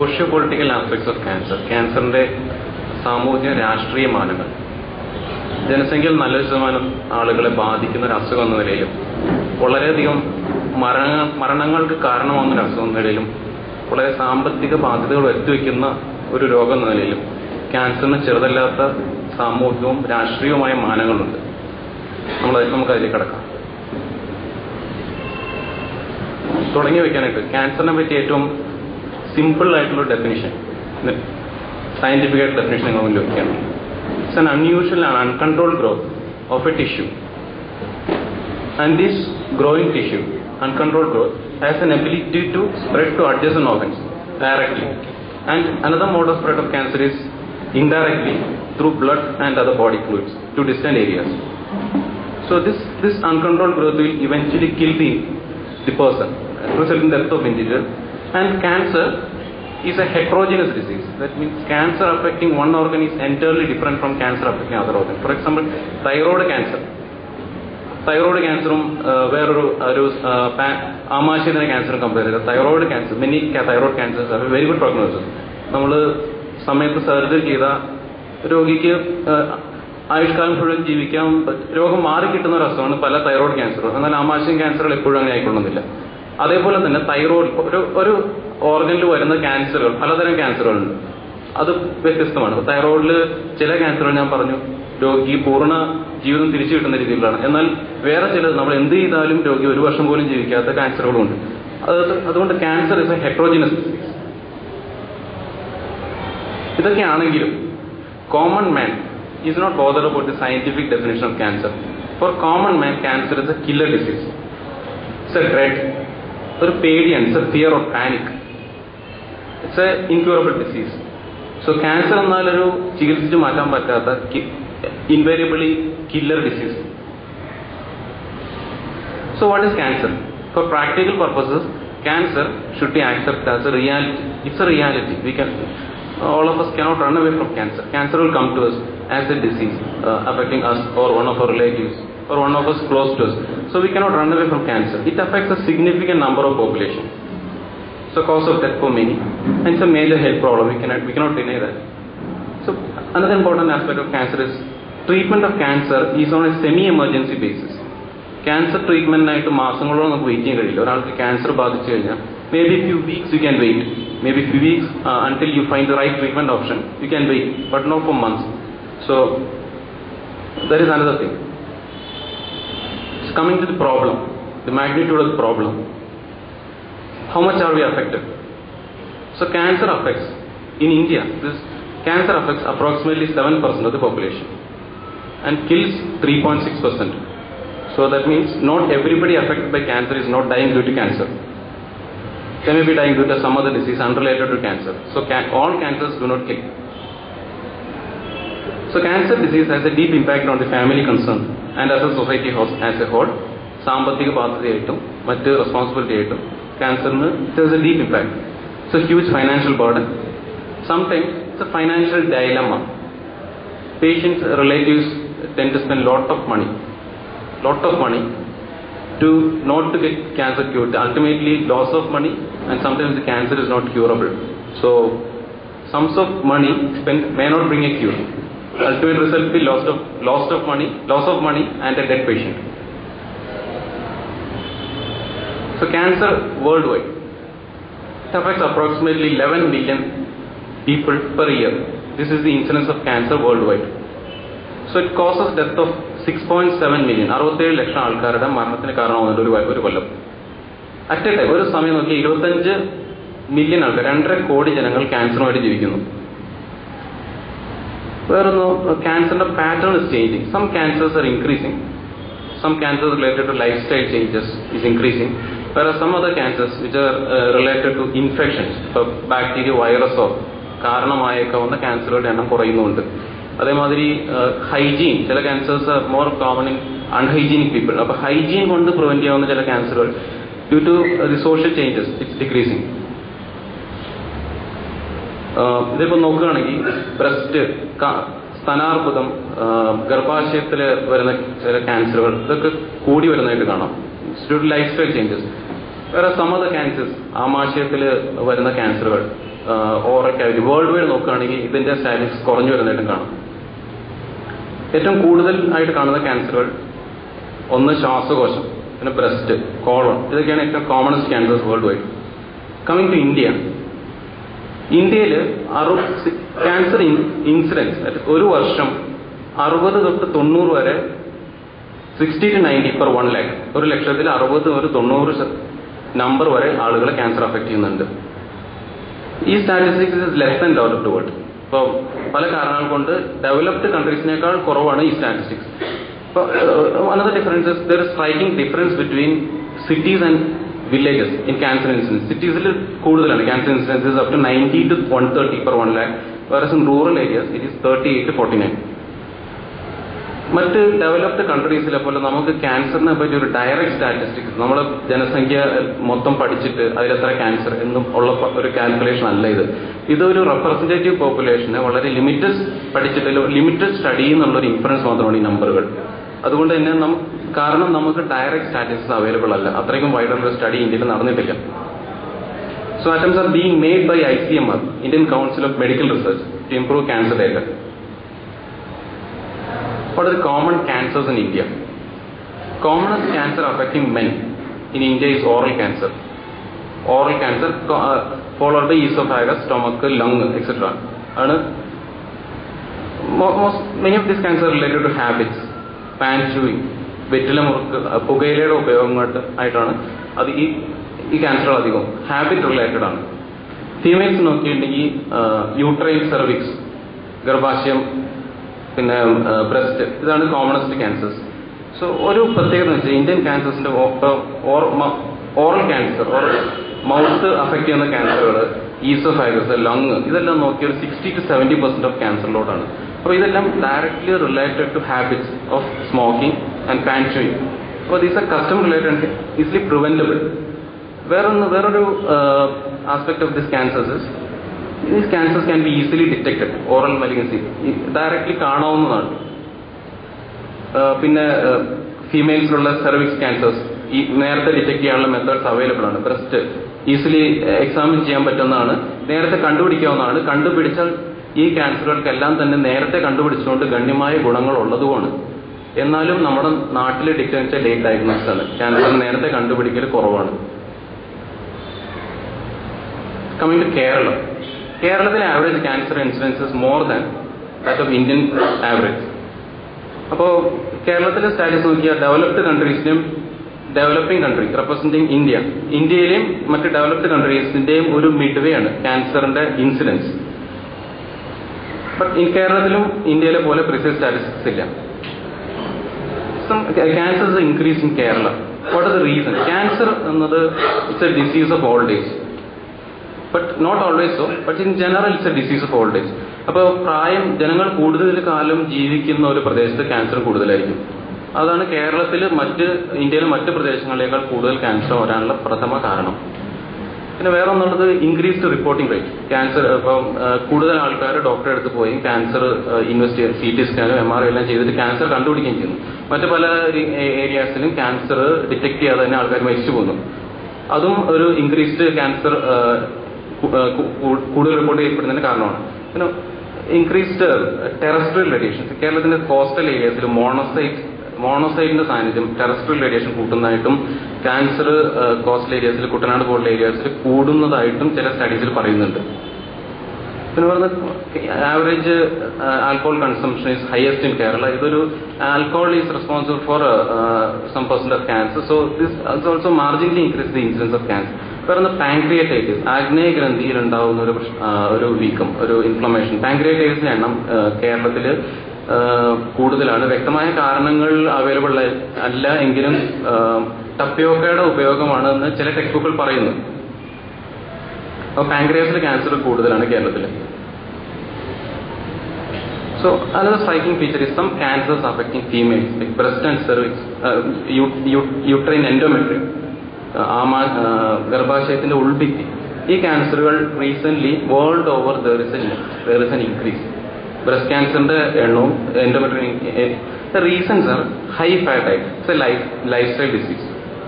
Socio political aspects of cancer ക്യാൻസറിന്റെ സാമൂഹ്യ രാഷ്ട്രീയ മാനങ്ങൾ. ജനസംഖ്യയിൽ നല്ലൊരു ശതമാനം ആളുകളെ ബാധിക്കുന്ന ഒരു അസുഖം എന്ന നിലയിലും വളരെയധികം മരണ മരണങ്ങൾക്ക് കാരണമാകുന്ന ഒരു അസുഖം എന്ന നിലയിലും വളരെ സാമ്പത്തിക ബാധ്യതകൾ വരുത്തിവെക്കുന്ന ഒരു രോഗം എന്ന നിലയിലും ക്യാൻസറിന് ചെറുതല്ലാത്ത സാമൂഹികവും രാഷ്ട്രീയവുമായ മാനങ്ങളുണ്ട്. നമ്മൾ നമുക്ക് അതിലേക്ക് കടക്കാം. തുടങ്ങി വെക്കാനായിട്ട് ക്യാൻസറിനെ പറ്റി ഏറ്റവും സിമ്പിൾ ആയിട്ടുള്ള ഡെഫിനിഷൻ സയന്റിഫിക് ആയിട്ട് ഡെഫിനിഷൻ നിങ്ങൾ മുന്നിൽ വെക്കുകയാണ് it's an unusual and uncontrolled growth of a tissue and this growing tissue uncontrolled growth has an ability to spread to adjacent organs directly and another mode of spread of cancer is indirectly through blood and other body fluids to distant areas so this this uncontrolled growth will eventually kill the the person resulting in death of individual and cancer is a heterogeneous disease. That means cancer affecting one organ is entirely different from cancer affecting other organ. For example, thyroid cancer. Thyroid ക്യാൻസറും വേറൊരു ഒരു ആമാശയത്തിന് ക്യാൻസറും compare ചെയ്ത് thyroid cancer many thyroid cancers are very good prognosis നമ്മൾ സമയത്ത് surgery ചെയ്ത രോഗിക്ക് ആയുഷ്കാലം മുഴുവൻ ജീവിക്കാൻ രോഗം മാറിക്കിട്ടുന്ന ഒരു അസുഖമാണ് പല തൈറോയ്ഡ് ക്യാൻസറും എന്നാൽ ആമാശയം ക്യാൻസറുകൾ എപ്പോഴും അങ്ങനെ ആയിക്കൊള്ളുന്നില്ല അതേപോലെ തന്നെ തൈറോയ്ഡ് ഒരു ഒരു ഓർഗനിൽ വരുന്ന ക്യാൻസറുകൾ പലതരം ക്യാൻസറുകളുണ്ട്. അത് വ്യത്യസ്തമാണ്. തൈറോയിഡിൽ ചില ക്യാൻസറുകൾ ഞാൻ പറഞ്ഞു രോഗി പൂർണ ജീവിതം തിരിച്ചു കിട്ടുന്ന രീതിയിലാണ്. എന്നാൽ വേറെ ചിലത് നമ്മൾ എന്ത് ചെയ്താലും രോഗി ഒരു വർഷം പോലും ജീവിക്കാത്ത ക്യാൻസറുകളുണ്ട് അത് അതുകൊണ്ട് ക്യാൻസർ ഇസ് എ ഹെട്രോജിനസ് ഇതൊക്കെയാണെങ്കിലും common man is not bother about the scientific definition of cancer for common man cancer is a killer disease it's a dread ഒരു പേടിയാണ്. It's a fear of panic it's a incurable disease so cancer എന്നാലൊരു ചികിത്സിച്ച് മാറ്റാൻ പറ്റാത്ത invariably killer disease so what is cancer for practical purposes cancer should be accept as a reality it's a reality we can all of us cannot away from cancer. Cancer will come to us as a disease uh, affecting us or one of our relatives or one of us close to us. So we cannot run away from cancer. It affects a significant number of population. So cause of death for many, and it's a major health problem. We cannot we cannot deny that. So another important aspect of cancer is treatment of cancer is on a semi-emergency basis. Cancer ട്രീറ്റ്മെന്റിനായിട്ട് മാസങ്ങളോളം നമുക്ക് wait ചെയ്യാൻ കഴിയില്ല ഒരാൾക്ക് cancer ബാധിച്ചു കഴിഞ്ഞാൽ may be few weeks you can wait may be few weeks until you find the right treatment option you can wait but not for months so there is another thing coming to the problem, the magnitude of the problem. How much are we affected? So cancer affects, in India, this cancer affects approximately 7% of the population and kills 3.6%. So that means not everybody affected by cancer is not dying due to cancer. They may be dying due to some other disease unrelated to cancer. So can, all cancers do not kill. So cancer disease has a deep impact on the family concerned and as a society as a whole. സാമ്പത്തിക ബാധ്യതയായിട്ടും മറ്റ് responsibility ആയിട്ടും ക്യാൻസറിന് it a deep impact it's a huge financial burden sometimes it's a financial dilemma patients relatives tend to spend lot of money lot of money to not to get cancer cured. Ultimately, loss of money and sometimes the cancer is not curable. So, sums of money spent may not bring a cure. Ultimate result be loss of loss of money, loss of money, and a dead patient. So, cancer worldwide it affects approximately 11 million people per year. This is the incidence of cancer worldwide. So, it causes death of six point seven million അറുപത്തേഴ് ലക്ഷം ആൾക്കാരുടെ മരണത്തിന് കാരണമാകുന്നുണ്ട് ഒരു ഒരു കൊല്ലം at A time ഒരു സമയം നോക്കി ഇരുപത്തഞ്ച് മില്യൺ ആൾക്കാർ രണ്ടര കോടി ജനങ്ങൾ ക്യാൻസറുമായിട്ട് ജീവിക്കുന്നു വേറൊന്ന് ക്യാൻസറിന്റെ pattern is changing some cancers are increasing some cancer related to lifestyle changes is increasing വേറെ some other cancers which are related to infections ഇപ്പോൾ ബാക്ടീരിയ വൈറസോ കാരണമായേക്കാവുന്ന ക്യാൻസറുകളുടെ എണ്ണം കുറയുന്നുണ്ട്. അതേമാതിരി ഹൈജീൻ ചില cancers are more common in unhygienic people അപ്പോൾ ഹൈജീൻ കൊണ്ട് പ്രിവെന്റ് ചെയ്യാവുന്ന ചില ക്യാൻസറുകൾ due to the social changes it's decreasing ഇതിപ്പോൾ നോക്കുകയാണെങ്കിൽ ബ്രസ്റ്റ് സ്തനാർബുദം ഗർഭാശയത്തിൽ വരുന്ന ചില ക്യാൻസറുകൾ ഇതൊക്കെ കൂടി വരുന്നതായിട്ട് കാണാം. ഡ്യൂ ലൈഫ് സ്റ്റൈൽ ചേഞ്ചസ് വേറെ സമത ക്യാൻസേഴ്സ് ആമാശയത്തിൽ വരുന്ന ക്യാൻസറുകൾ ഓറൽ ക്യാവിറ്റി വേൾഡ് വൈഡ് നോക്കുകയാണെങ്കിൽ ഇതിന്റെ സ്റ്റാറ്റിക്സ് കുറഞ്ഞു വരുന്നതായിട്ടും കാണാം. ഏറ്റവും കൂടുതൽ ആയിട്ട് കാണുന്ന ക്യാൻസറുകൾ ഒന്ന് ശ്വാസകോശം പിന്നെ ബ്രസ്റ്റ് കോളൺ ഇതൊക്കെയാണ് ഏറ്റവും commonest cancers worldwide coming to India ഇന്ത്യയിൽ അറു ക്യാൻസർ ഇൻസിഡൻസ് ഒരു വർഷം അറുപത് തൊട്ട് തൊണ്ണൂറ് വരെ sixty to ninety per one lakh ഒരു ലക്ഷത്തിൽ അറുപത് ഒരു തൊണ്ണൂറ് നമ്പർ വരെ ആളുകളെ ക്യാൻസർ അഫക്റ്റ് ചെയ്യുന്നുണ്ട്. ഈ statistics is less than developed world ഇപ്പോൾ പല കാരണങ്ങൾ കൊണ്ട് ഡെവലപ്ഡ് കൺട്രീസിനേക്കാൾ കുറവാണ് ഈ സ്റ്റാറ്റിസ്റ്റിക്സ് ഇപ്പോൾ another difference there striking difference between cities and villages in cancer incidence സിറ്റീസിൽ കൂടുതലാണ്. Cancer incidences up to ninety to one thirty per one lakh വേറെ in rural areas it is thirty eight to forty nine മറ്റ് developed കൺട്രീസിലെ പോലെ നമുക്ക് ക്യാൻസറിനെ പറ്റി ഒരു direct statistics നമ്മൾ ജനസംഖ്യ മൊത്തം പഠിച്ചിട്ട് അതിലെത്ര ക്യാൻസർ എന്നും ഉള്ള ഒരു കാൽക്കുലേഷൻ അല്ല ഇത്. ഇതൊരു റെപ്രസെന്റേറ്റീവ് പോപ്പുലേഷനെ വളരെ ലിമിറ്റഡ് പഠിച്ചിട്ട് ലിമിറ്റഡ് സ്റ്റഡി എന്നുള്ളൊരു ഇൻഫറൻസ് മാത്രമാണ് ഈ നമ്പറുകൾ അതുകൊണ്ട് തന്നെ നമുക്ക് കാരണം നമുക്ക് ഡയറക്റ്റ് സ്റ്റാറ്റിസ്റ്റിക്സ് അവൈലബിൾ അല്ല. അത്രയ്ക്കും വൈഡർ സ്റ്റഡി ഇന്ത്യയിൽ നടന്നിട്ടില്ല. So attempts are being made by I C M R Indian council of medical research to improve cancer data വളരെ common cancers in India common cancer affecting men in India is oral cancer oral cancer followed by is of hi-res stomach lung etcetera ആണ്. Many of this cancer related to habits pan chewing വെറ്റില മുറുക്ക് പുകയിലയുടെ ഉപയോഗം ആയിട്ടാണ് അത് ഈ ഈ ക്യാൻസറുകൾ അധികവും. ഹാബിറ്റ് റിലേറ്റഡ് ആണ്. ഫീമെയിൽസ് നോക്കിയിട്ടുണ്ടെങ്കിൽ യൂട്രൈൻ സെർവിക്സ് ഗർഭാശയം പിന്നെ ബ്രസ്റ്റ് ഇതാണ് കോമണസ്റ്റ് ക്യാൻസേഴ്സ് സോ ഒരു പ്രത്യേകത എന്ന് വെച്ചാൽ Indian ക്യാൻസേഴ്സിന്റെ oral cancer or mouth affect ചെയ്യുന്ന ക്യാൻസറുകൾ ഈസോഫാഗസ് ലങ് ഇതെല്ലാം നോക്കിയാൽ sixty to seventy percent of cancer ലോഡാണ് അപ്പോൾ ഇതെല്ലാം directly related to habits of smoking and pan chewing അപ്പോൾ these are custom related easily preventable വേറൊന്ന് വേറൊരു aspect of this cancers these cancers can be easily detected oral malignancy directly കാണാവുന്നതാണ്. പിന്നെ ഫീമെയിൽസിലുള്ള cervix cancers ഈ നേരത്തെ ഡിറ്റക്ട് ചെയ്യാനുള്ള methods available ആണ്. ബ്രസ്റ്റ് ഈസിലി എക്സാമിൻ ചെയ്യാൻ പറ്റുന്നതാണ്. നേരത്തെ കണ്ടുപിടിക്കാവുന്നതാണ്. കണ്ടുപിടിച്ചാൽ ഈ ക്യാൻസറുകൾക്കെല്ലാം തന്നെ നേരത്തെ കണ്ടുപിടിച്ചുകൊണ്ട് ഗണ്യമായ ഗുണങ്ങൾ ഉള്ളതുമാണ് എന്നാലും നമ്മുടെ നാട്ടിൽ ഡിറ്റക്ട് ലേറ്റ് ഡയഗ്നോസ് ആണ്. ക്യാൻസർ നേരത്തെ കണ്ടുപിടിക്കൽ കുറവാണ്. Coming to Keralam. കേരളത്തിലെ average cancer incidences more than that of Indian average. അപ്പോൾ കേരളത്തിലെ സ്റ്റാറ്റസ് നോക്കിയാൽ ഡെവലപ്ഡ് കൺട്രീസിനും ഡെവലപ്പിംഗ് കൺട്രി റെപ്രസെന്റിങ് ഇന്ത്യ. ഇന്ത്യയിലെയും മറ്റ് ഡെവലപ്ഡ് കൺട്രീസിന്റെയും ഒരു മിഡ്വേ ആണ് ക്യാൻസറിന്റെ ഇൻസിഡൻസ് കേരളത്തിലും ഇന്ത്യയിലെ പോലെ പ്രിസൈസ് സ്റ്റാറ്റിസ്റ്റിക്സ് ഇല്ല. Cancer is increase in Kerala what is the reason cancer എന്നത് it's a disease of old age but not always so but in general it's a disease of old age അപ്പോൾ പ്രായം ജനങ്ങൾ കൂടുതൽ കാലം ജീവിക്കുന്ന ഒരു പ്രദേശത്ത് ക്യാൻസർ കൂടുതലായിരിക്കും. അതാണ് കേരളത്തിൽ മറ്റ് ഇന്ത്യയിലെ മറ്റ് പ്രദേശങ്ങളേക്കാൾ കൂടുതൽ ക്യാൻസർ വരാനുള്ള പ്രഥമ കാരണം. പിന്നെ വേറെ ഒന്നുള്ളത് ഇൻക്രീസ്ഡ് റിപ്പോർട്ടിംഗ് റേറ്റ് ക്യാൻസർ ഇപ്പം കൂടുതൽ ആൾക്കാർ ഡോക്ടറെ അടുത്ത് പോയി ക്യാൻസർ ഇൻവെസ്റ്റ് സി ടി സ്കാനും എം ആർ എല്ലാം ചെയ്തിട്ട് ക്യാൻസർ കണ്ടുപിടിക്കുകയും ചെയ്യുന്നു. മറ്റു പല ഏരിയാസിലും ക്യാൻസർ ഡിറ്റക്ട് ചെയ്യാതെ തന്നെ ആൾക്കാർ മരിച്ചു പോകുന്നു അതും ഒരു ഇൻക്രീസ്ഡ് ക്യാൻസർ കൂടുതൽ റിപ്പോർട്ട് ചെയ്യപ്പെടുന്നതിന് കാരണമാണ്. പിന്നെ ഇൻക്രീസ്ഡ് ടെറസ്ട്രിയൽ റേഡിയേഷൻ കേരളത്തിന്റെ കോസ്റ്റൽ ഏരിയാസിൽ മോണോസൈറ്റ് മോണോസൈറ്റിന്റെ സാന്നിധ്യം ടെറസ്ട്രൽ റേഡിയേഷൻ കൂട്ടുന്നതായിട്ടും ക്യാൻസർ കോസ്റ്റൽ ഏരിയാസിൽ കുട്ടനാട് പോലുള്ള ഏരിയാസിൽ കൂടുന്നതായിട്ടും ചില സ്റ്റഡീസിൽ പറയുന്നുണ്ട്. പിന്നെ പറഞ്ഞ average alcohol consumption is highest in Kerala ഇതൊരു alcohol is responsible for some percent of cancer so this also marginally increase the incidence of cancer പറയുന്ന പാൻക്രിയറ്റൈറ്റിസ് ആഗ്നേയ ഗ്രന്ഥിയിൽ ഉണ്ടാകുന്ന ഒരു ഒരു വീക്കം ഒരു ഇൻഫ്ലമേഷൻ പാൻക്രിയറ്റൈറ്റിസിന്റെ എണ്ണം കേരളത്തിൽ കൂടുതലാണ്. വ്യക്തമായ കാരണങ്ങൾ അവൈലബിൾ അല്ല എങ്കിലും ടപ്പിയോക്കയുടെ ഉപയോഗമാണ് എന്ന് ചില ടെക്സ്റ്റ് ബുക്കുകൾ പറയുന്നു. അപ്പോൾ പാൻക്രിയാസിൽ ക്യാൻസർ കൂടുതലാണ് കേരളത്തിൽ so another striking feature is some cancers affecting females like breast and cervix endometrium uh, ആമാ ഗർഭാശയത്തിന്റെ ഉൾഭിത്തി. ഈ ക്യാൻസറുകൾ recent world over there is there is an increase breast ക്യാൻസറിന്റെ എണ്ണവും endometria reasons are high fat diet it's a life lifestyle disease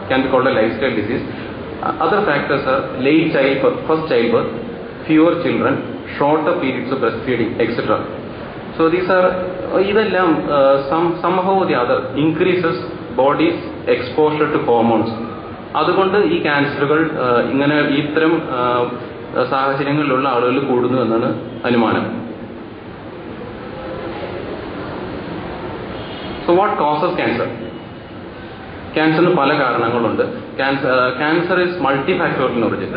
can be called a lifestyle disease other factors are late childbirth first childbirth fewer children, shorter periods breast breastfeeding, etc. So these are ഇതെല്ലാം some the other increases body's exposure to hormones. അതുകൊണ്ട് ഈ ക്യാൻസറുകൾ ഇങ്ങനെ ഇത്തരം ആ, സാഹചര്യങ്ങളിലുള്ള ആളുകൾ കൂടുന്നു എന്നാണ് അനുമാനം സോ വാട്ട് കോസസ് ക്യാൻസർ ക്യാൻസറിന് പല കാരണങ്ങളുണ്ട്. Cancer cancer is multi factorial origin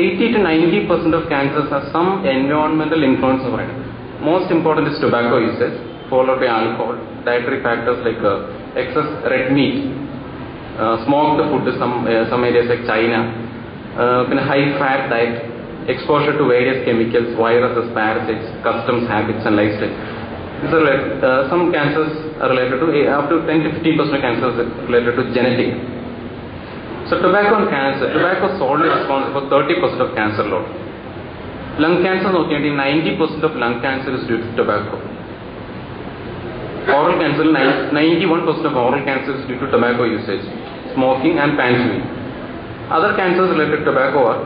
eighty to ninety percent of cancers are some എൻവയോൺമെന്റൽ influence എന്ന് പറയുന്നത് most important is tobacco usage followed by alcohol dietary factors like excess red meat smoked food some some areas like China പിന്നെ high fat diet exposure to various chemicals, viruses, parasites, customs, habits, and lifestyle. These are like, uh, some cancers are related to uh, up to 10 to 15 percent of cancers are related to genetic. So tobacco and cancer, tobacco is solely responsible for 30 percent of cancer load. Lung cancer നോക്കിയാണെങ്കിൽ 90 percent of lung cancer is due to tobacco. Oral cancer, 91 percent of oral cancer is due to tobacco usage, smoking and pan chewing. Other cancers related to tobacco are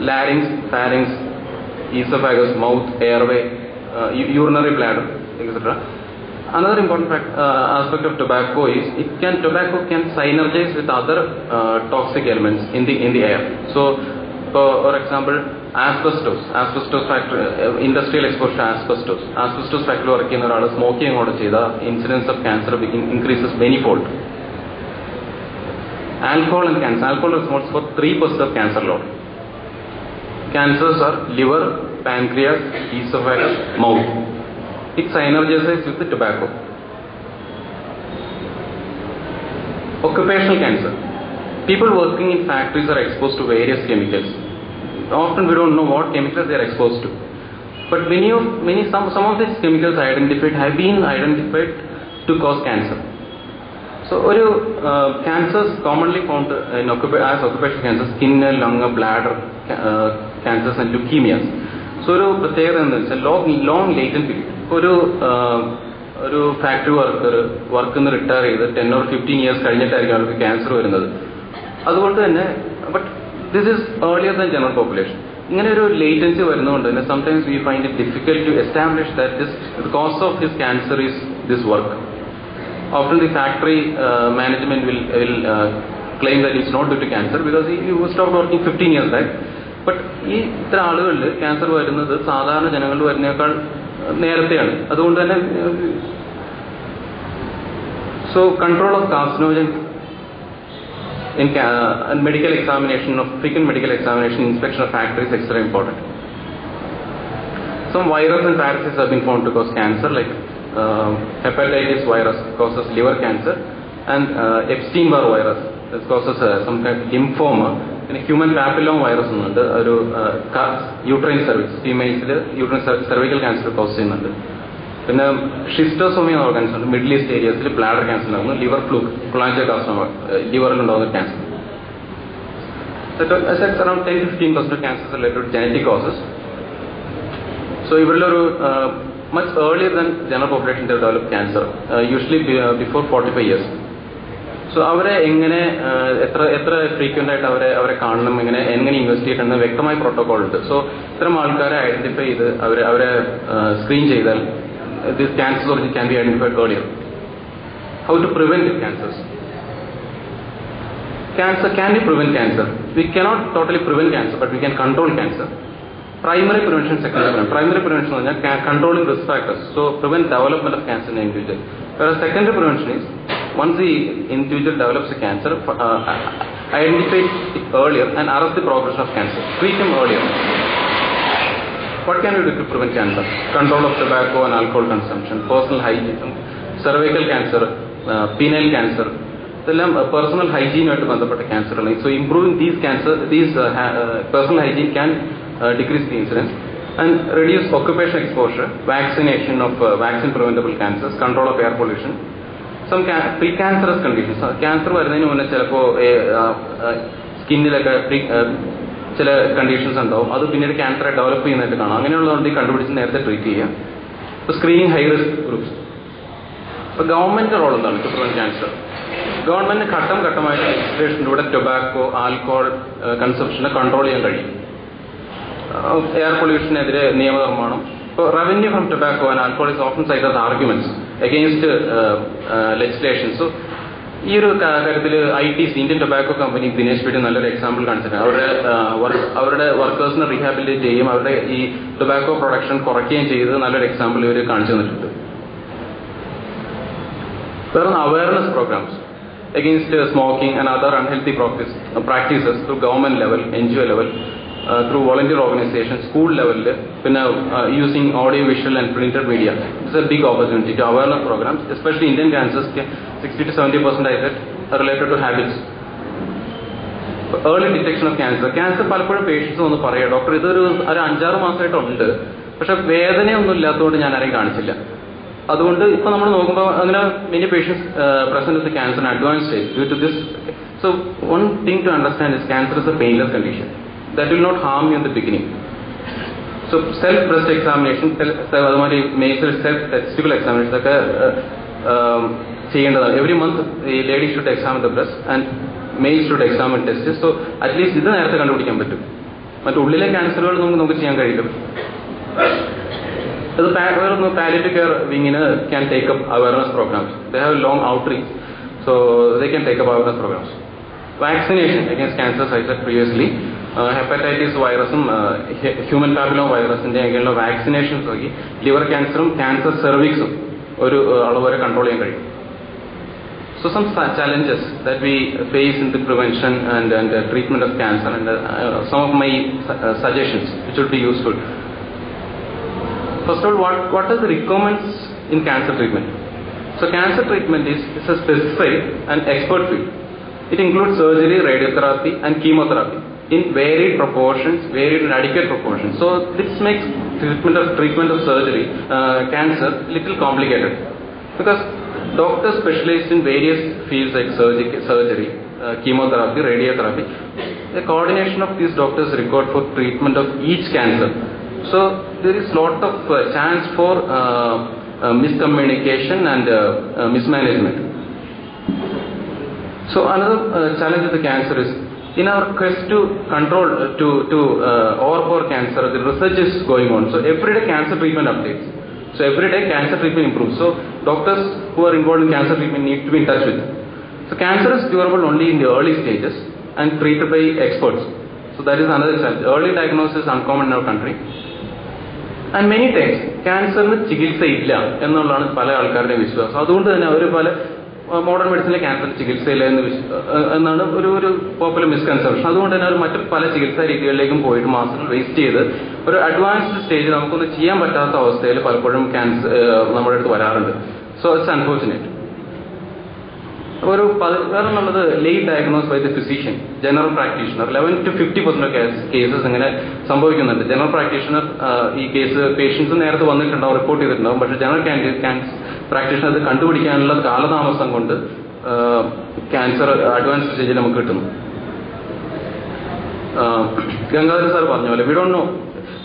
larynx, pharynx, esophagus, mouth, airway, uh, u- urinary bladder, etc. Another important fact, uh, aspect of tobacco is it can tobacco can synergize with other uh, toxic elements in the in the air. So, for, for example, asbestos, asbestos factory, uh, industrial exposure to asbestos, asbestos factory work ചെയ്യുന്ന ഒരാൾ smoking കൂടെ ചെയ്ത incidence of cancer increases many fold alcohol and cancer. Alcohol is responsible for 3% of cancer load. Cancers are liver, pancreas, esophagus, mouth. It synergizes with the tobacco. Occupational cancer. People working in factories are exposed to various chemicals. Often we don't know what chemicals they are exposed to. But many of many some some of these chemicals identified have been identified to cause cancer. So ഒരു cancers commonly found as occupation cancer skin lung bladder cancers and leukemias So ഒരു പ്രത്യേകത എന്താ വെച്ചാൽ long long latent period ഒരു ഒരു factory worker work നിന്ന് retire ചെയ്ത് ten or fifteen years കഴിഞ്ഞിട്ടായിരിക്കും അവർക്ക് ക്യാൻസർ വരുന്നത്. അതുകൊണ്ട് തന്നെ but this is earlier than general population ഇങ്ങനെ ഒരു ലേറ്റൻസി വരുന്നതുകൊണ്ട് തന്നെ sometimes we find it difficult to establish that this cause of this cancer is this work after the factory management will will claim that it's not it's to cancer because cancer stop working fifteen years working 15. But ഈ ഇത്ര ആളുകളിൽ cancer വരുന്നത് സാധാരണ ജനങ്ങളിൽ വരുന്നേക്കാൾ uh, നേരത്തെയാണ് അതുകൊണ്ട് തന്നെ so control of carcinogen in uh, medical examination of frequent medical examination inspection of factories extra important some viruses and parasites have been found to cause cancer like uh, hepatitis virus causes liver cancer and uh, Epstein-Barr virus this causes uh, some kind of lymphoma പിന്നെ human papilloma virus എന്നുണ്ട്. ഒരു uterine cervix ഫീമെയിൽസിൽ uterine cervical cancer cause ചെയ്യുന്നുണ്ട്. പിന്നെ ഷിസ്റ്റോസോമിയ organs ഉണ്ട്. Middle east ഏരിയസിൽ bladder cancer ഉണ്ടാകുന്നു. Liver fluke cholangiocarcinoma ലിവറിൽ ഉണ്ടാകുന്ന cancer around ten fifteen percent cancer related genetic causes so ഇവരിലൊരു much earlier than general population develop cancer usually before forty five years so അവരെ എങ്ങനെ uh, എത്ര എത്ര frequent ആയിട്ട് അവരെ അവരെ കാണണം എങ്ങനെ എങ്ങനെ ഇൻവെസ്റ്റിഗേറ്റ് ചെയ്യുന്ന വ്യക്തമായ പ്രോട്ടോകോൾ ഉണ്ട് സോ ഇത്തരം ആൾക്കാരെ ഐഡന്റിഫൈ ചെയ്ത് അവരെ അവരെ സ്ക്രീൻ ചെയ്താൽ this cancer origin can be identified earlier how to prevent cancers cancer can we prevent cancer we cannot totally prevent cancer but we can control cancer primary prevention secondary prevention primary prevention എന്ന് controlling risk factors so prevent development of cancer in the individual whereas secondary prevention is once the individual develops a cancer uh, identify it earlier and arrest the progression of cancer treat him earlier what can we do to prevent cancer control of tobacco and alcohol consumption personal hygiene cervical cancer uh, penile cancer ഇതെല്ലാം personal ഹൈജീനുമായിട്ട് ബന്ധപ്പെട്ട ക്യാൻസറുകളാണ് so improving these cancer these personal hygiene can decrease the incidence and reduce occupation exposure vaccination of vaccine preventable cancers control of air pollution some precancerous conditions cancer വരുന്നതിന് മുന്നേ ചിലപ്പോ സ്കിന്നിലൊക്കെ ചില conditions ഉണ്ടാവും. അത് പിന്നീട് ക്യാൻസറെ ഡെവലപ്പ് ചെയ്യുന്നതായിട്ട് കാണാം. അങ്ങനെയുള്ളതുകൊണ്ട് ഈ കണ്ടുപിടിച്ച് നേരത്തെ ട്രീറ്റ് ചെയ്യാം ഇപ്പോൾ സ്ക്രീനിങ് ഹൈ റിസ്ക് ഗ്രൂപ്പ്സ് ഇപ്പോൾ ഗവൺമെന്റ് റോൾ എന്താണ്? ടു ക്യാൻസർ ഗവൺമെന്റിന് ഘട്ടം ഘട്ടമായിട്ട് ലെജിസ്ലേഷനിലൂടെ ടൊബാക്കോ ആൽക്കോഹോൾ കൺസപ്ഷനെ കൺട്രോൾ ചെയ്യാൻ കഴിയും. എയർ പൊല്യൂഷനെതിരെ നിയമനിർമ്മാണം. ഇപ്പോൾ revenue from tobacco and alcohol is often side arguments against legislations ഈ ഒരു കാര്യത്തിൽ I T C Indian tobacco company Dinesh beedi നല്ലൊരു എക്സാമ്പിൾ കാണിച്ചിട്ടുണ്ട്. അവരുടെ അവരുടെ വർക്കേഴ്സിനെ റീഹാബിലിറ്റേറ്റ് ചെയ്യും അവരുടെ ഈ ടൊബാക്കോ പ്രൊഡക്ഷൻ കുറയ്ക്കുകയും ചെയ്ത് നല്ലൊരു എക്സാമ്പിൾ ഇവർ കാണിച്ചു തന്നിട്ടുണ്ട്. വേറെ awareness programmes against uh, smoking and other unhealthy practice, uh, practices to government level, NGO level, uh, through volunteer organizations, school level, പിന്നെ using using audio, visual and printed media. It's a big opportunity to awareness programs, especially Indian cancers, 60 to 70 percent I said, are related to habits. Early detection of cancer cancer പലപ്പോഴും patients ഒന്ന് പറയാം doctor ഇതൊരു ഒരു അഞ്ചാറ് മാസമായിട്ടുണ്ട് പക്ഷെ വേദനയൊന്നും ഇല്ലാത്തതുകൊണ്ട് ഞാൻ ആരെയും കാണിച്ചില്ല. അതുകൊണ്ട് ഇപ്പൊ നമ്മൾ നോക്കുമ്പോൾ അങ്ങനെ many patients present cancer advance due to this so one thing to understand is cancer is a painless condition that will not harm you in the beginning so self breast examination അതുമാതിരി മെയ്സിൽ self testicle examination ഒക്കെ ഏഹ്, ചെയ്യേണ്ടതാണ്. Every month ഈ lady should examine the breast and male should examine test so at least ഇത് നേരത്തെ കണ്ടുപിടിക്കാൻ പറ്റും. മറ്റു ഉള്ളിലെ ക്യാൻസറുകൾ നമുക്ക് നമുക്ക് ചെയ്യാൻ കഴിയില്ല അത് വേറൊന്ന് palliative care വിങ്ങിന് can take up awareness programmes they have long outreach so they can take up awareness programmes vaccination against cancer I said previously hepatitis വൈറസും ഹ്യൂമൻ പാപ്പിലോ വൈറസിന്റെ ഒക്കെയുള്ള വാക്സിനേഷൻസ് നോക്കി ലിവർ ക്യാൻസറും ക്യാൻസർ സെർവിക്സും ഒരു uh, അളവ് വരെ കൺട്രോൾ ചെയ്യാൻ കഴിയും So some sa- challenges that we face in the prevention and, and uh, treatment of cancer and uh, uh, some of my su- uh, suggestions which would be useful. First of all, what, what are the requirements in cancer treatment? So cancer treatment is, is a specified and expert field. It includes surgery, radiotherapy and chemotherapy in varied proportions, varied and adequate proportions. So this makes treatment of treatment of surgery, uh, cancer, little complicated because doctors specialize in various fields like surgery, surgery uh, chemotherapy, radiotherapy. The coordination of these doctors required for treatment of each cancer. So there is lot of uh, chance for uh, uh, miscommunication and uh, mismanagement. So another challenge of the cancer is in our quest to control uh, to to uh, overpower cancer, the research is going on. So every day cancer treatment updates. So every day cancer treatment improves. So doctors who are involved in cancer treatment need to be in touch with. So cancer is curable only in the early stages and treated by experts. So that is another challenge. Early diagnosis is uncommon in our country. and and many times ക്യാൻസറിന് ചികിത്സയില്ല എന്നുള്ളതാണ് പല ആൾക്കാരുടെയും വിശ്വാസം അതുകൊണ്ട് തന്നെ അവർ പല modern മെഡിസിനിലെ cancer ചികിത്സയില്ല എന്ന് എന്നാണ് ഒരു ഒരു പോപ്പുലർ മിസ്കൺസെപ്ഷൻ അതുകൊണ്ട് തന്നെ അവർ മറ്റ് പല ചികിത്സാ രീതികളിലേക്കും പോയിട്ട് മാസങ്ങൾ വേസ്റ്റ് ചെയ്ത് ഒരു അഡ്വാൻസ്ഡ് സ്റ്റേജ് നമുക്കൊന്നും ചെയ്യാൻ പറ്റാത്ത അവസ്ഥയിൽ പലപ്പോഴും ക്യാൻസർ നമ്മുടെ അടുത്ത് വരാറുണ്ട്. സോ ഇറ്റ്സ് അൺഫോർച്ചുനേറ്റ് ഒരു വേറെന്നുള്ളത് late diagnose by the physician general practitioner eleven to fifty percent cases ഇങ്ങനെ സംഭവിക്കുന്നുണ്ട്. ജനറൽ പ്രാക്ടീഷണർ ഈ കേസ് പേഷ്യൻസ് നേരത്തെ വന്നിട്ടുണ്ടാവും റിപ്പോർട്ട് ചെയ്തിട്ടുണ്ടാവും. പക്ഷേ ജനറൽ പ്രാക്ടീഷണർ അത് കണ്ടുപിടിക്കാനുള്ള കാലതാമസം കൊണ്ട് ക്യാൻസർ അഡ്വാൻസ് സ്റ്റേജിൽ നമുക്ക് കിട്ടുന്നു. ഗംഗാധര സാർ പറഞ്ഞ പോലെ വി ഡോണ്ട് നോ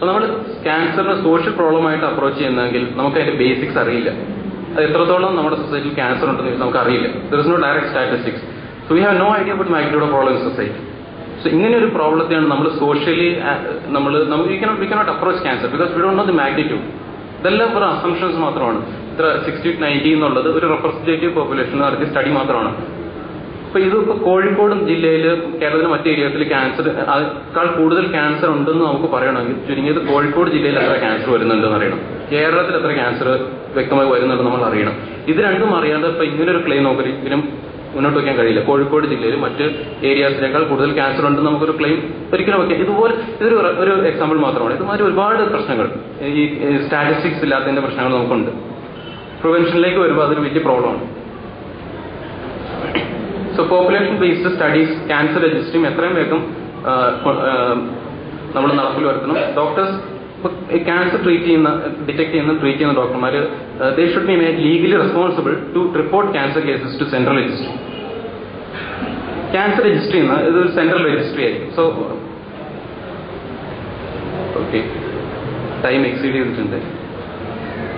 നമ്മൾ ക്യാൻസറിനെ സോഷ്യൽ പ്രോബ്ലമായിട്ട് അപ്രോച്ച് ചെയ്യുന്നെങ്കിൽ നമുക്ക് അതിന്റെ ബേസിക്സ് അറിയില്ല. അത് എത്രത്തോളം നമ്മുടെ സൊസൈറ്റിയിൽ ക്യാൻസർ ഉണ്ടെന്ന് നമുക്ക് അറിയില്ല. There is no direct statistics so we have no idea about magnitude problem in society so ഇങ്ങനെ ഒരു പ്രോബ്ലത്തെയാണ് നമ്മൾ സോഷ്യലി നമ്മൾ we cannot approach cancer because we don't know the magnitude ഇതെല്ലാം ഒരു അസംഷൻസ് മാത്രമാണ്. ഇത്ര സിക്സ്റ്റി നയന്റി എന്നുള്ളത് ഒരു റെപ്രസെന്റേറ്റീവ് പോപ്പുലേഷൻ നടത്തിയ സ്റ്റഡി മാത്രമാണ്. അപ്പൊ ഇത് കോഴിക്കോട് ജില്ലയിൽ കേരളത്തിലെ മറ്റു ഏരിയത്തിൽ ക്യാൻസർ അതിനേക്കാൾ കൂടുതൽ ക്യാൻസർ ഉണ്ടെന്ന് നമുക്ക് പറയണമെങ്കിൽ ചുരുങ്ങിയത് കോഴിക്കോട് ജില്ലയിൽ എത്ര ക്യാൻസർ വരുന്നുണ്ടെന്ന് അറിയണം. കേരളത്തിൽ എത്ര ക്യാൻസർ വ്യക്തമായി വരുന്നുണ്ടെന്ന് നമ്മൾ അറിയണം. ഇത് രണ്ടും അറിയാതെ ഇപ്പൊ ഇങ്ങനെ ഒരു ക്ലെയിം നോക്കി ഒരിക്കലും മുന്നോട്ട് വയ്ക്കാൻ കഴിയില്ല. കോഴിക്കോട് ജില്ലയിൽ മറ്റ് ഏരിയാസിനേക്കാൾ കൂടുതൽ ക്യാൻസർ ഉണ്ടെന്ന് നമുക്കൊരു ക്ലെയിം ഒരിക്കലും വയ്ക്കാം ഇതുപോലെ ഇതൊരു ഒരു എക്സാമ്പിൾ മാത്രമാണ്. ഇതുമാതിരി ഒരുപാട് പ്രശ്നങ്ങൾ. ഈ സ്റ്റാറ്റിസ്റ്റിക്സ് ഇല്ലാത്തതിന്റെ പ്രശ്നങ്ങൾ നമുക്കുണ്ട്. പ്രിവെൻഷനിലേക്ക് വരുമ്പോൾ അതൊരു വലിയ പ്രോബ്ലമാണ് so population based studies cancer രജിസ്ട്രിയും എത്രയും വേഗം നമ്മൾ നടപ്പിൽ വരുത്തണം. ഡോക്ടേഴ്സ് ക്യാൻസർ ട്രീറ്റ് ചെയ്യുന്ന ഡിറ്റക്ട് ചെയ്യുന്ന ട്രീറ്റ് ചെയ്യുന്ന ഡോക്ടർമാർ they should be made legally responsible to report cancer cases to central registry cancer register ചെയ്യുന്ന ഇത് ഒരു സെൻട്രൽ രജിസ്ട്രി ആയിരിക്കും. സോ ഓക്കെ ടൈം എക്സീഡ് ചെയ്തിട്ടുണ്ട്.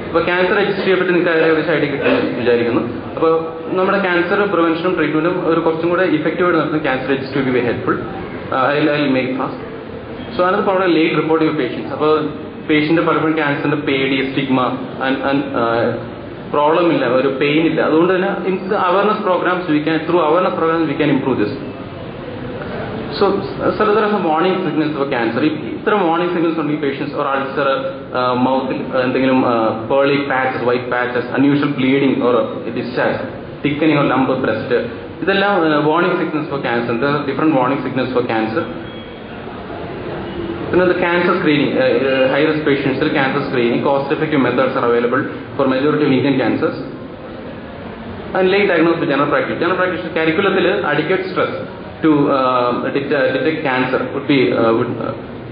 അപ്പോൾ ക്യാൻസർ രജിസ്ട്രിയെ പറ്റി നിങ്ങൾക്ക് ഏകദേശം സൈഡിൽ കിട്ടുമെന്ന് വിചാരിക്കുന്നു. അപ്പോൾ നമ്മുടെ ക്യാൻസർ പ്രിവെൻഷനും ട്രീറ്റ്മെന്റും ഒരു കുറച്ചും കൂടെ ഇഫക്റ്റീവായിട്ട് നടത്തുന്ന cancer register to be helpful I I make fast so അതിനകത്ത് വളരെ ലേറ്റ് റിപ്പോർട്ട് ചെയ്യും പേഷ്യൻസ് അപ്പോൾ പേഷ്യന്റ് പലപ്പോഴും ക്യാൻസറിന്റെ പേടി സ്റ്റിഗ്മ പ്രോബ്ലം ഇല്ല. ഒരു പെയിൻ ഇല്ല. അതുകൊണ്ട് തന്നെ awareness programs we through awareness programs we can improve this so sir warning signals for cancer ഇത്തരം വാർണിംഗ് സിഗ്നൽസ് ഉണ്ടെങ്കിൽ പേഷ്യൻസ് ഓർ അൾസർ മൗത്തിൽ എന്തെങ്കിലും pearly patches white patches unusual bleeding or discharge thickening or lump breast ഇതെല്ലാം warning signals for cancer different warning signals for cancer പിന്നെ cancer screening high risk പേഷ്യൻസിൽ cancer screening cost effective methods are available for majority of Indian cancers and late diagnose general practice general practice കാരിക്കുലത്തിൽ adequate stress to detect cancer would be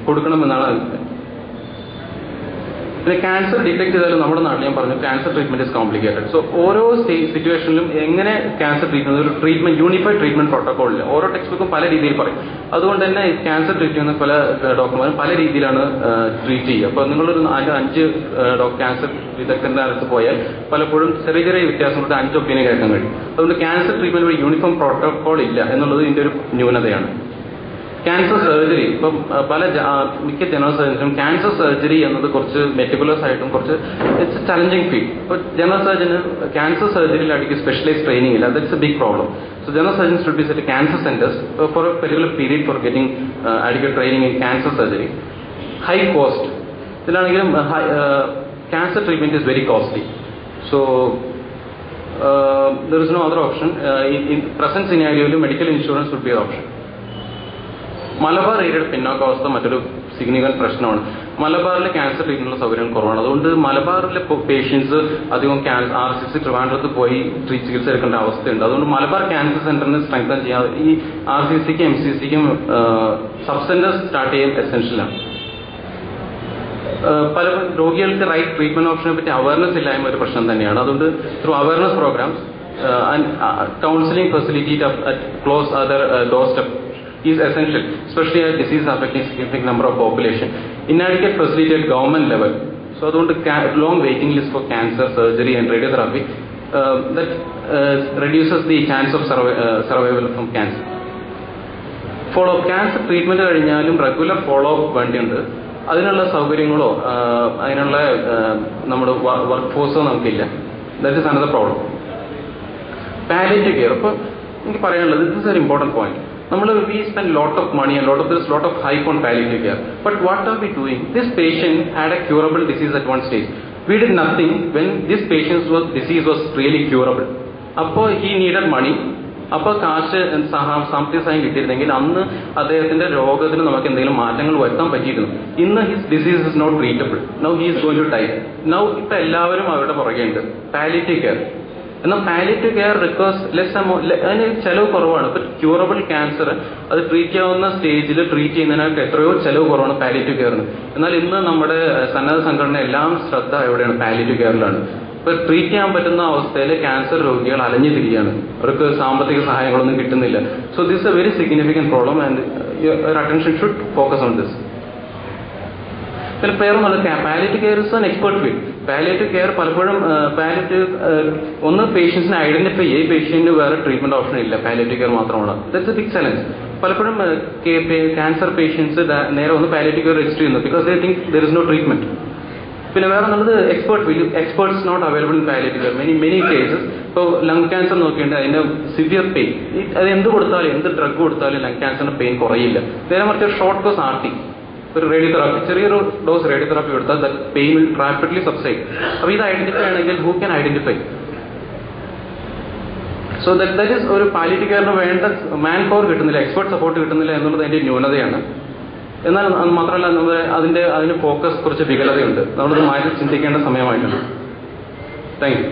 കൊടുക്കണമെന്നാണ് അഭിപ്രായം പിന്നെ cancer detect ചെയ്താലും നമ്മുടെ നാട്ടിൽ ഞാൻ പറഞ്ഞു cancer treatment is complicated so ഓരോ സിറ്റുവേഷനിലും എങ്ങനെ ക്യാൻസർ ട്രീറ്റ്മെന്റ് ഒരു ട്രീറ്റ്മെന്റ് യൂണിഫൈഡ് ട്രീറ്റ്മെന്റ് പ്രോട്ടോകോളിൽ ഓരോ ടെക്സ്റ്റ് ബുക്കും പല രീതിയിൽ പറയും. അതുകൊണ്ട് തന്നെ ക്യാൻസർ ട്രീറ്റ് ചെയ്യുന്ന പല ഡോക്ടർമാരും പല രീതിയിലാണ് ട്രീറ്റ് ചെയ്യുക. അപ്പോൾ നിങ്ങളൊരു നാല് അഞ്ച് ക്യാൻസർ വിദഗ്ധന്റെ അടുത്ത് പോയാൽ പലപ്പോഴും ചെറിയ ചെറിയ വ്യത്യാസം കൊണ്ട് അഞ്ച് ഒപ്പീനിയൻ കേൾക്കാൻ കഴിയും. അതുകൊണ്ട് ക്യാൻസർ ട്രീറ്റ്മെന്റ് ഒരു യൂണിഫോം പ്രോട്ടോകോൾ ഇല്ല എന്നുള്ളത് ഇതിന്റെ ഒരു ന്യൂനതയാണ്. ക്യാൻസർ സർജറി ഇപ്പം പല മിക്ക ജനറൽ സർജൻസും ക്യാൻസർ സർജറി എന്നത് കുറച്ച് മെറ്റിക്കുലസ് ആയിട്ടും കുറച്ച് ഇറ്റ്സ് ചലഞ്ചിങ് ഫീൽഡ് ഇപ്പോൾ ജനറൽ സർജന് ക്യാൻസർ സർജറിയിൽ അടിക്ക് സ്പെഷ്യലൈസ് ട്രെയിനിങ് ഇല്ല. That's a big problem so general surgeons should be set cancer centres for a particular period for getting adequate training in cancer surgery high cost ഇതിലാണെങ്കിലും cancer treatment is very costly so there is no other option in present സിനാരിയോയിൽ medical insurance would be option Malabar ഏരിയയുടെ പിന്നോക്കാവസ്ഥ മറ്റൊരു significant പ്രശ്നമാണ്. മലബാറിലെ cancer ട്രീറ്റ്മെന്റുള്ള സൗകര്യങ്ങൾ കുറവാണ്. അതുകൊണ്ട് മലബാറിലെ patients അധികം ആർ സി സി ട്രിവാൻഡ്രത്ത് പോയി ചികിത്സ എടുക്കേണ്ട അവസ്ഥയുണ്ട്. അതുകൊണ്ട് മലബാർ ക്യാൻസർ സെന്ററിനെ സ്ട്രെങ്തൻ ചെയ്യാതെ ഈ ആർ സി സിക്കും എം സി സിക്കും സബ് സെന്റേഴ്സ് സ്റ്റാർട്ട് ചെയ്യാൻ എസെൻഷ്യലാണ് പല രോഗികൾക്ക് റൈറ്റ് ട്രീറ്റ്മെന്റ് ഓപ്ഷനെ പറ്റി അവയർനെസ് ഇല്ലായ്മ ഒരു പ്രശ്നം തന്നെയാണ്. അതുകൊണ്ട് through awareness programmes counselling facility close other doorstep is essential, especially a disease affecting significant number of population. Inadequate facility at government level. So, അതുകൊണ്ട് long waiting list for cancer, surgery and radiotherapy uh, that uh, reduces the chance of survi- uh, survival from cancer. Follow up cancer treatment കഴിഞ്ഞാലും regular follow up വേണ്ടിയുണ്ട് അതിനുള്ള സൗകര്യങ്ങളോ അതിനുള്ള നമ്മുടെ work ഫോഴ്സോ നമുക്കില്ല that is another problem palliative care അപ്പോൾ എനിക്ക് പറയാനുള്ളത് this is an important point നമ്മൾ we spend lot of money and lot of this lot of hype on palliative care but what are we doing this patient had a curable disease at one stage we did nothing when this patients was disease was really curable അപ്പോൾ he needed money അപ്പോൾ കാശ് സാമ്പത്തിക സഹായം കിട്ടിയിരുന്നെങ്കിൽ അന്ന് അദ്ദേഹത്തിന്റെ രോഗത്തിന് നമുക്ക് എന്തെങ്കിലും മാറ്റങ്ങൾ വരുത്താൻ പറ്റിയിരുന്നു. ഇന്ന് his disease is not treatable now he is going to die now ഇപ്പൊ എല്ലാവരും അവരുടെ പുറകെയുണ്ട്. പാലിറ്റീവ് കെയർ എന്നാൽ palliative care requires less amount അതിന് ചെലവ് കുറവാണ്. ഇപ്പൊ ക്യൂറബിൾ ക്യാൻസർ അത് ട്രീറ്റ് ചെയ്യാവുന്ന സ്റ്റേജിൽ ട്രീറ്റ് ചെയ്യുന്നതിനൊക്കെ എത്രയോ ചെലവ് കുറവാണ് പാലിറ്റീവ് കെയറിന് എന്നാൽ ഇന്ന് നമ്മുടെ സന്നദ്ധ സംഘടന എല്ലാം ശ്രദ്ധ എവിടെയാണ് പാലിറ്റീവ് കെയറിലാണ് ഇപ്പൊ ട്രീറ്റ് ചെയ്യാൻ പറ്റുന്ന അവസ്ഥയിൽ ക്യാൻസർ രോഗികൾ അലഞ്ഞു തിരികെയാണ് അവർക്ക് സാമ്പത്തിക സഹായങ്ങളൊന്നും കിട്ടുന്നില്ല. So this a very significant problem and your attention should focus on this പിന്നെ പേരൊന്നുള്ളത് palliative care is an expert field palliative care പലപ്പോഴും പാലിയേറ്റീവ് ഒന്ന് പേഷ്യൻസിനെ ഐഡന്റിഫൈ ചെയ്യും ഈ പേഷ്യന്റിന് വേറെ ട്രീറ്റ്മെന്റ് ഓപ്ഷൻ ഇല്ല. പാലിയേറ്റീവ് കെയർ മാത്രമാണ് ദറ്റ്സ് എ ബിഗ് ചലഞ്ച് പലപ്പോഴും ക്യാൻസർ പേഷ്യൻസ് നേരെ ഒന്ന് പാലിയേറ്റീവ് കെയർ രജിസ്റ്റർ ചെയ്യുന്നു. Because they think there is no treatment പിന്നെ വേറെ എന്നുള്ളത് expert experts not available in palliative care many many cases ഇപ്പോൾ ലങ് ക്യാൻസർ നോക്കിയിട്ട് അതിന്റെ സിവിയർ പെയിൻ അത് എന്ത് കൊടുത്താലും എന്ത് ഡ്രഗ് കൊടുത്താലും ലങ് ക്യാൻസറിന്റെ പെയിൻ കുറയില്ല. നേരെ മറിച്ച് ഷോർട്ട് കോസ് ആർ ഒരു റേഡിയോതെറാപ്പി ചെറിയൊരു ഡോസ് റേഡിയോതെറാപ്പി കൊടുത്താൽ the pain will rapidly subside അപ്പോൾ ഇത് ഐഡന്റിഫൈ ആണെങ്കിൽ who can identify so that that is ഒരു പാലിറ്റിക്കാരന് വേണ്ട മാൻ പവർ കിട്ടുന്നില്ല എക്സ്പെർട്ട് സപ്പോർട്ട് കിട്ടുന്നില്ല എന്നുള്ളത് അതിന്റെ ന്യൂനതയാണ്. എന്നാൽ മാത്രമല്ല നമ്മൾ അതിന്റെ അതിന് ഫോക്കസ് കുറച്ച് വികലതയുണ്ട്. നമ്മളത് മാറ്റി ചിന്തിക്കേണ്ട സമയമായിട്ടുണ്ട്. Thank you